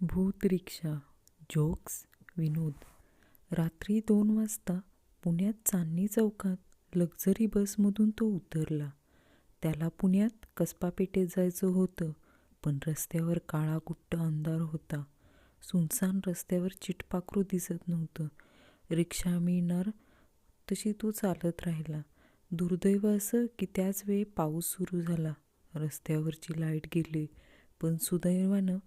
भूतरिक्षा jokes विनोद. रात्री दोन वाजता पुण्यात चांदणी चौकात लक्झरी बसमधून तो उतरला. त्याला पुण्यात कसबा पेठेत जायचं होतं पण रस्त्यावर काळा काळाकुट्ट अंधार होता. सुनसान रस्त्यावर चिटपाखरू दिसत नव्हतं. रिक्षा मिळणार तशी तो चालत राहिला. दुर्दैव असं की त्याच वेळी पाऊस सुरू झाला. रस्त्यावरची लाइट गेली पण सुदैवानं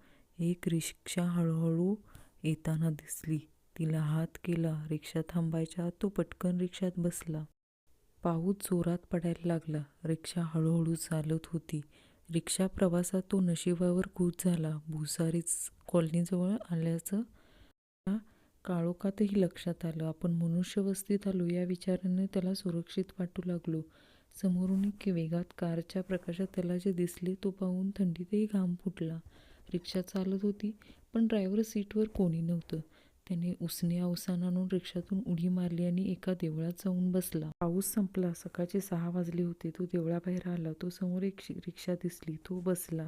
एक रिक्षा हळूहळू येताना दिसली. तिला हात केला. रिक्षा थांबायच्या आत तो पटकन रिक्षात बसला. पाऊस जोरात पडायला लागला. रिक्षा हळूहळू चालत होती. रिक्षा प्रवासात तो नशिबावर खुश झाला. भुसारीच कॉलनीजवळ आल्याचं काळोखातही लक्षात आलं. आपण मनुष्यवस्तीत आलो या विचाराने त्याला सुरक्षित वाटू लागलो. समोरून एक वेगात कारच्या प्रकाशात त्याला जे दिसले तो पाहून थंडीतही घाम फुटला. रिक्षा चालत होती पण ड्रायव्हर सीटवर कोणी नव्हतं. त्याने उसने अवसान आणून रिक्षातून उडी मारली आणि एका देवळात जाऊन बसला. पाऊस संपला. सकाळचे सहा वाजले होते. तो देवळाबाहेर आला. तो समोर एक रिक्षा दिसली. तो बसला.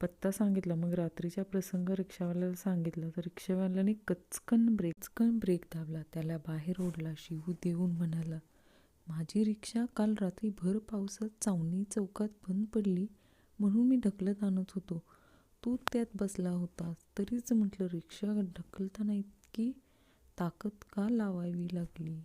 पत्ता सांगितला. मग रात्रीचा प्रसंग रिक्षावाल्याला सांगितला. तर रिक्षावाल्याने कचकन ब्रेक कचकन ब्रेक दाबला. त्याला बाहेर ओढला. शिवू देऊन म्हणाला माझी रिक्षा काल रात्री भर पावसात चावणी चौकात बंद पडली म्हणून मी ढकलत आणत होतो. तू त्यात बसला होतास. तरीच म्हटलं रिक्षा ढकलताना इतकी ताकद का लावावी लागली?